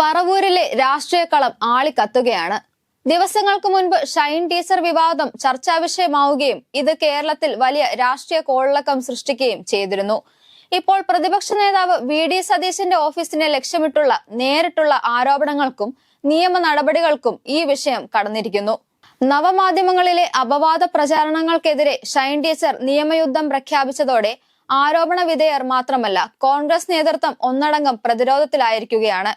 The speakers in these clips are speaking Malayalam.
പറവൂരിലെ രാഷ്ട്രീയ കളം ആളിക്കത്തുകയാണ്. ദിവസങ്ങൾക്ക് മുൻപ് ഷൈൻ ടീച്ചർ വിവാദം ചർച്ചാ വിഷയമാവുകയും ഇത് കേരളത്തിൽ വലിയ രാഷ്ട്രീയ കോളിളക്കം സൃഷ്ടിക്കുകയും ചെയ്തിരുന്നു. ഇപ്പോൾ പ്രതിപക്ഷ നേതാവ് വി ഡി സതീശന്റെ ഓഫീസിനെ ലക്ഷ്യമിട്ടുള്ള നേരിട്ടുള്ള ആരോപണങ്ങൾക്കും നിയമ നടപടികൾക്കും ഈ വിഷയം കടന്നിരിക്കുന്നു. നവമാധ്യമങ്ങളിലെ അപവാദ പ്രചാരണങ്ങൾക്കെതിരെ ഷൈൻ ടീച്ചർ നിയമയുദ്ധം പ്രഖ്യാപിച്ചതോടെ ആരോപണ വിധേയർ മാത്രമല്ല കോൺഗ്രസ് നേതൃത്വം ഒന്നടങ്കം പ്രതിരോധത്തിലായിരിക്കുകയാണ്.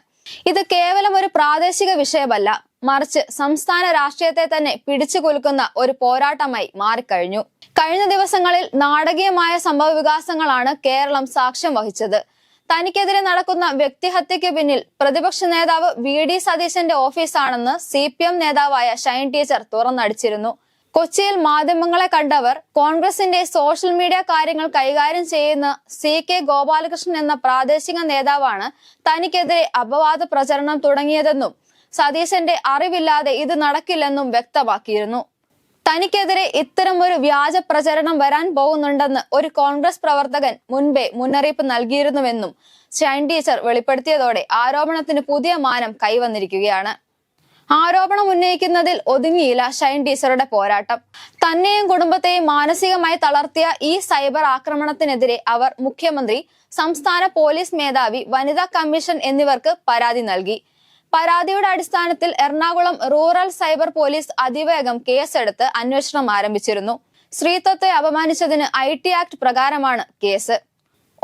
ഇത് കേവലം ഒരു പ്രാദേശിക വിഷയമല്ല. മറിച്ച് സംസ്ഥാന രാഷ്ട്രീയത്തെ തന്നെ പിടിച്ചു കുലുക്കുന്ന ഒരു പോരാട്ടമായി മാറിക്കഴിഞ്ഞു. കഴിഞ്ഞ ദിവസങ്ങളിൽ നാടകീയമായ സംഭവ വികാസങ്ങളാണ് കേരളം സാക്ഷ്യം വഹിച്ചത്. തനിക്കെതിരെ നടക്കുന്ന വ്യക്തിഹത്യയ്ക്ക് പിന്നിൽ പ്രതിപക്ഷ നേതാവ് വി ഡി സതീശന്റെ ഓഫീസാണെന്ന് സി പി എം നേതാവായ ഷൈൻ ടീച്ചർ തുറന്നടിച്ചിരുന്നു. കൊച്ചിയിൽ മാധ്യമങ്ങളെ കണ്ടവർ കോൺഗ്രസിന്റെ സോഷ്യൽ മീഡിയ കാര്യങ്ങൾ കൈകാര്യം ചെയ്യുന്ന സി കെ ഗോപാലകൃഷ്ണൻ എന്ന പ്രാദേശിക നേതാവാണ് തനിക്കെതിരെ അപവാദ പ്രചരണം തുടങ്ങിയതെന്നും സതീശന്റെ അറിവില്ലാതെ ഇത് നടക്കില്ലെന്നും വ്യക്തമാക്കിയിരുന്നു. തനിക്കെതിരെ ഇത്തരം ഒരു വ്യാജ പ്രചരണം വരാൻ പോകുന്നുണ്ടെന്ന് ഒരു കോൺഗ്രസ് പ്രവർത്തകൻ മുൻപേ മുന്നറിയിപ്പ് നൽകിയിരുന്നുവെന്നും ഷൈൻ ടീച്ചർ വെളിപ്പെടുത്തിയതോടെ ആരോപണത്തിന് പുതിയ മാനം കൈവന്നിരിക്കുകയാണ്. ആരോപണം ഉന്നയിക്കുന്നതിൽ ഒതുങ്ങിയില്ല ഷൈൻ ടീച്ചറുടെ പോരാട്ടം. തന്നെയും കുടുംബത്തെയും മാനസികമായി തളർത്തിയ ഈ സൈബർ ആക്രമണത്തിനെതിരെ അവർ മുഖ്യമന്ത്രി സംസ്ഥാന പോലീസ് മേധാവി വനിതാ കമ്മീഷൻ എന്നിവർക്ക് പരാതി നൽകി. പരാതിയുടെ അടിസ്ഥാനത്തിൽ എറണാകുളം റൂറൽ സൈബർ പോലീസ് അതിവേഗം കേസെടുത്ത് അന്വേഷണം ആരംഭിച്ചിരുന്നു. സ്ത്രീത്വത്തെ അപമാനിച്ചതിന് ഐ ആക്ട് പ്രകാരമാണ് കേസ്.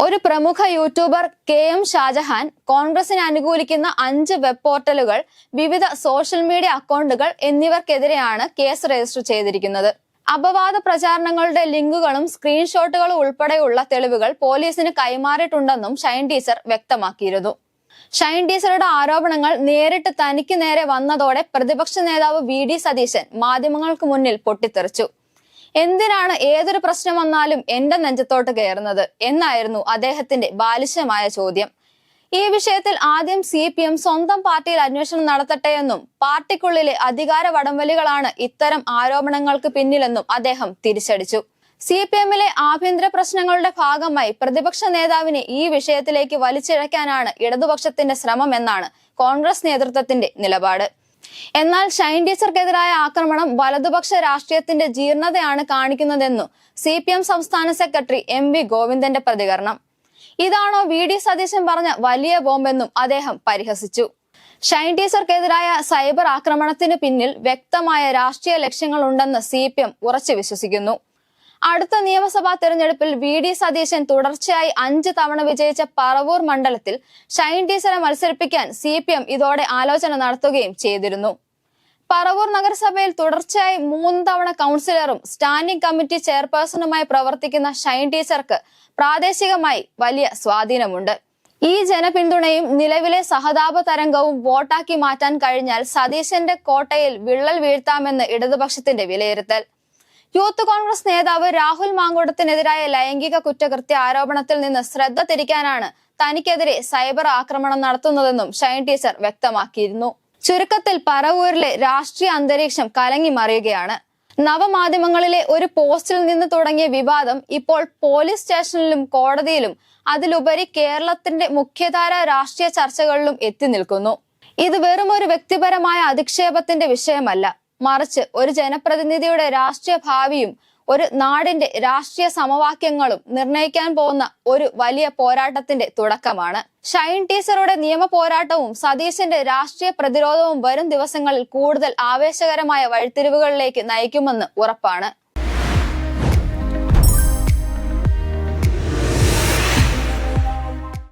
ഒരു പ്രമുഖ യൂട്യൂബർ കെ എം ഷാജഹാൻ കോൺഗ്രസിനെ അനുകൂലിക്കുന്ന അഞ്ച് വെബ് പോർട്ടലുകൾ വിവിധ സോഷ്യൽ മീഡിയ അക്കൗണ്ടുകൾ എന്നിവർക്കെതിരെയാണ് കേസ് രജിസ്റ്റർ ചെയ്തിരിക്കുന്നത്. അപവാദ പ്രചാരണങ്ങളുടെ ലിങ്കുകളും സ്ക്രീൻഷോട്ടുകളും ഉൾപ്പെടെയുള്ള തെളിവുകൾ പോലീസിന് കൈമാറിയിട്ടുണ്ടെന്നും ഷൈൻ ടീച്ചർ വ്യക്തമാക്കിയിരുന്നു. ഷൈൻ ടീച്ചറുടെ ആരോപണങ്ങൾ നേരിട്ട് തനിക്ക് നേരെ വന്നതോടെ പ്രതിപക്ഷ നേതാവ് വി ഡി സതീശൻ മാധ്യമങ്ങൾക്ക് മുന്നിൽ പൊട്ടിത്തെറിച്ചു. എന്തിനാണ് ഏതൊരു പ്രശ്നം വന്നാലും എന്റെ നെഞ്ചത്തോട്ട് കയറുന്നത് എന്നായിരുന്നു അദ്ദേഹത്തിന്റെ ബാലിശമായ ചോദ്യം. ഈ വിഷയത്തിൽ ആദ്യം സി പി എം സ്വന്തം പാർട്ടിയിൽ അന്വേഷണം നടത്തട്ടെ എന്നും പാർട്ടിക്കുള്ളിലെ അധികാര വടംവലികളാണ് ഇത്തരം ആരോപണങ്ങൾക്ക് പിന്നിലെന്നും അദ്ദേഹം തിരിച്ചടിച്ചു. സി പി എമ്മിലെ ആഭ്യന്തര പ്രശ്നങ്ങളുടെ ഭാഗമായി പ്രതിപക്ഷ നേതാവിനെ ഈ വിഷയത്തിലേക്ക് വലിച്ചിഴക്കാനാണ് ഇടതുപക്ഷത്തിന്റെ ശ്രമം എന്നാണ് കോൺഗ്രസ് നേതൃത്വത്തിന്റെ നിലപാട്. എന്നാൽ ഷൈൻ ടീച്ചർക്കെതിരായ ആക്രമണം വലതുപക്ഷ രാഷ്ട്രീയത്തിന്റെ ജീർണതയാണ് കാണിക്കുന്നതെന്നു സി പി എം സംസ്ഥാന സെക്രട്ടറി എം വി ഗോവിന്ദന്റെ പ്രതികരണം. ഇതാണോ വി ഡി സതീശൻ പറഞ്ഞ വലിയ ബോംബെന്നും അദ്ദേഹം പരിഹസിച്ചു. ഷൈൻ ടീച്ചർക്കെതിരായ സൈബർ ആക്രമണത്തിന് പിന്നിൽ വ്യക്തമായ രാഷ്ട്രീയ ലക്ഷ്യങ്ങളുണ്ടെന്ന് സി പി എം ഉറച്ചു വിശ്വസിക്കുന്നു. അടുത്ത നിയമസഭാ തെരഞ്ഞെടുപ്പിൽ വി ഡി സതീശൻ തുടർച്ചയായി അഞ്ച് തവണ വിജയിച്ച പറവൂർ മണ്ഡലത്തിൽ ഷൈൻ ടീച്ചറെ മത്സരിപ്പിക്കാൻ സി ഇതോടെ ആലോചന നടത്തുകയും ചെയ്തിരുന്നു. പറവൂർ നഗരസഭയിൽ തുടർച്ചയായി മൂന്ന് തവണ കൗൺസിലറും സ്റ്റാൻഡിംഗ് കമ്മിറ്റി ചെയർപേഴ്സണുമായി പ്രവർത്തിക്കുന്ന ഷൈൻ ടീച്ചർക്ക് പ്രാദേശികമായി വലിയ സ്വാധീനമുണ്ട്. ഈ ജനപിന്തുണയും നിലവിലെ സഹതാപ തരംഗവും വോട്ടാക്കി മാറ്റാൻ കഴിഞ്ഞാൽ സതീശന്റെ കോട്ടയിൽ വിള്ളൽ വീഴ്ത്താമെന്ന് ഇടതുപക്ഷത്തിന്റെ വിലയിരുത്തൽ. യൂത്ത് കോൺഗ്രസ് നേതാവ് രാഹുൽ മാങ്കൂട്ടത്തിനെതിരായ ലൈംഗിക കുറ്റകൃത്യ ആരോപണത്തിൽ നിന്ന് ശ്രദ്ധ തിരിക്കാനാണ് തനിക്കെതിരെ സൈബർ ആക്രമണം നടത്തുന്നതെന്നും ഷൈൻ ടീച്ചർ വ്യക്തമാക്കിയിരുന്നു. ചുരുക്കത്തിൽ പറവൂരിലെ രാഷ്ട്രീയ അന്തരീക്ഷം കലങ്ങി മറിയുകയാണ്. നവമാധ്യമങ്ങളിലെ ഒരു പോസ്റ്റിൽ നിന്ന് തുടങ്ങിയ വിവാദം ഇപ്പോൾ പോലീസ് സ്റ്റേഷനിലും കോടതിയിലും അതിലുപരി കേരളത്തിന്റെ മുഖ്യധാര രാഷ്ട്രീയ ചർച്ചകളിലും എത്തി നിൽക്കുന്നു. ഇത് വെറും ഒരു വ്യക്തിപരമായ അധിക്ഷേപത്തിന്റെ വിഷയമല്ല. മറിച്ച് ഒരു ജനപ്രതിനിധിയുടെ രാഷ്ട്രീയ ഭാവിയും ഒരു നാടിന്റെ രാഷ്ട്രീയ സമവാക്യങ്ങളും നിർണയിക്കാൻ പോകുന്ന ഒരു വലിയ പോരാട്ടത്തിന്റെ തുടക്കമാണ്. ഷൈൻ ടീച്ചറുടെ നിയമ പോരാട്ടവും സതീശന്റെ രാഷ്ട്രീയ പ്രതിരോധവും വരും ദിവസങ്ങളിൽ കൂടുതൽ ആവേശകരമായ വഴിത്തിരിവുകളിലേക്ക് നയിക്കുമെന്ന് ഉറപ്പാണ്.